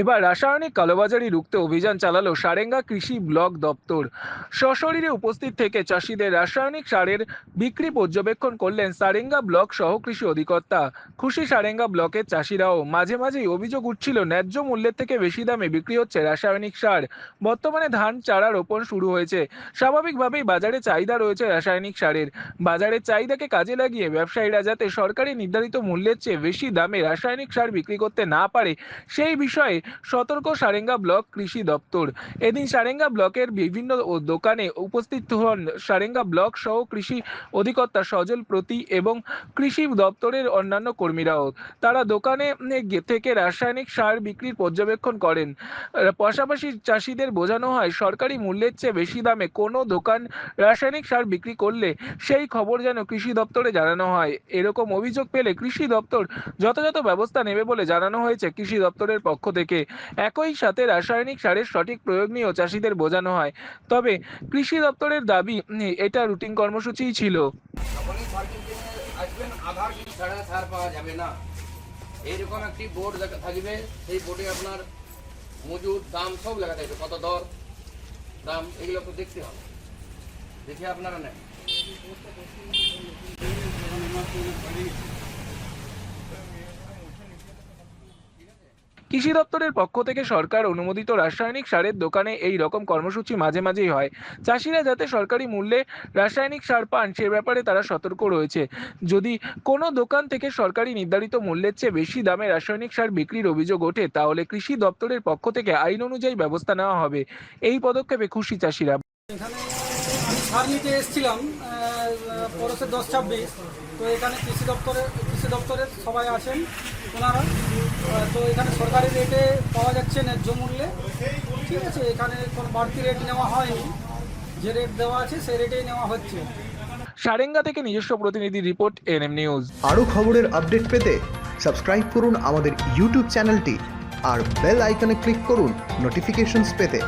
এবার রাসায়নিক কালোবাজারি রুখতে অভিযান চালালো সারেঙ্গা কৃষি ব্লক দপ্তর। সশরীরে উপস্থিত থেকে চাষিদের রাসায়নিক সারের বিক্রি পর্যবেক্ষণ করলেন সারেঙ্গা ব্লক সহ কৃষি অধিকর্তা। খুশি সারেঙ্গা ব্লকের চাষিরাও মাঝে মাঝেই অভিযোগ উঠছিল, ন্যায্য মূল্যের থেকে বেশি দামে বিক্রি হচ্ছে রাসায়নিক সার। বর্তমানে ধান চারা রোপণ শুরু হয়েছে। স্বাভাবিকভাবেই বাজারে চাহিদা রয়েছে রাসায়নিক সারের। বাজারের চাহিদাকে কাজে লাগিয়ে ব্যবসায়ীরা যাতে সরকারি নির্ধারিত মূল্যের চেয়ে বেশি দামে রাসায়নিক সার বিক্রি করতে না পারে, সেই বিষয়ে সতর্ক সারেঙ্গা ব্লক কৃষি দপ্তর। এদিন সারেঙ্গা ব্লকের বিভিন্ন দোকানে উপস্থিত হন সারেঙ্গা ব্লক সহ কৃষি অধিকর্তা সজল প্রতি এবং কৃষি দপ্তরের অন্যান্য কর্মীরাও। তারা দোকানে থেকে রাসায়নিক সার বিক্রির পর্যবেক্ষণ করেন। পাশাপাশি চাষিদের বোঝানো হয়, সরকারি মূল্যের চেয়ে বেশি দামে কোনো দোকান রাসায়নিক সার বিক্রি করলে সেই খবর যেন কৃষি দপ্তরে জানানো হয়। এরকম অভিযোগ পেলে কৃষি দপ্তর যথাযথ ব্যবস্থা নেবে বলে জানানো হয়েছে কৃষি দপ্তরের পক্ষ থেকে। একই সাথে রাসায়নিক সারের সঠিক প্রয়োগ নিয়েও চাষিদের বোঝানো হয়। তবে কৃষি দপ্তরের দাবি এটা রুটিন কর্মসূচিই ছিল। এইরকম একটি বোর্ড থাকবে, সেই বোর্ডে আপনার মজুদ দাম সব লেখা থাকবে, কত দর, দাম, এগুলো তো দেখতে হবে। দেখে আপনারা নেন। কৃষি দপ্তরের পক্ষ থেকে সরকার অনুমোদিত রাসায়নিক সারের দোকানে এই রকম কর্মসূচি মাঝে মাঝেই হয়। চাষিরা যাতে সরকারি মূল্যে রাসায়নিক সার পান, সে ব্যাপারে তারা সতর্ক রয়েছে। যদি কোনো দোকান থেকে সরকারি নির্ধারিত মূল্যের চেয়ে বেশি দামে রাসায়নিক সার বিক্রির অভিযোগ ওঠে, তাহলে কৃষি দপ্তরের পক্ষ থেকে আইন অনুযায়ী ব্যবস্থা নেওয়া হবে। এই পদক্ষেপে খুশি চাষিরা। এখানে আমি সার নিতে এসেছিলাম পরশের দশ ছাব্বিশ। তো এখানে কৃষি দপ্তরের কৃষি দপ্তরের সবাই আছেন ওনারা। তো এখানে সরকারি রেটে পাওয়া যাচ্ছে ন্যায্য মূল্যে। ঠিক আছে এখানে কোনো বাড়তি রেট নেওয়া হয়নি। যে রেট দেওয়া আছে সেই রেটেই নেওয়া হচ্ছে। সারেঙ্গা থেকে নিজস্ব প্রতিনিধি রিপোর্ট এনএম নিউজ। আরও খবরের আপডেট পেতে সাবস্ক্রাইব করুন আমাদের ইউটিউব চ্যানেলটি আর বেল আইকনে ক্লিক করুন নোটিফিকেশনস পেতে।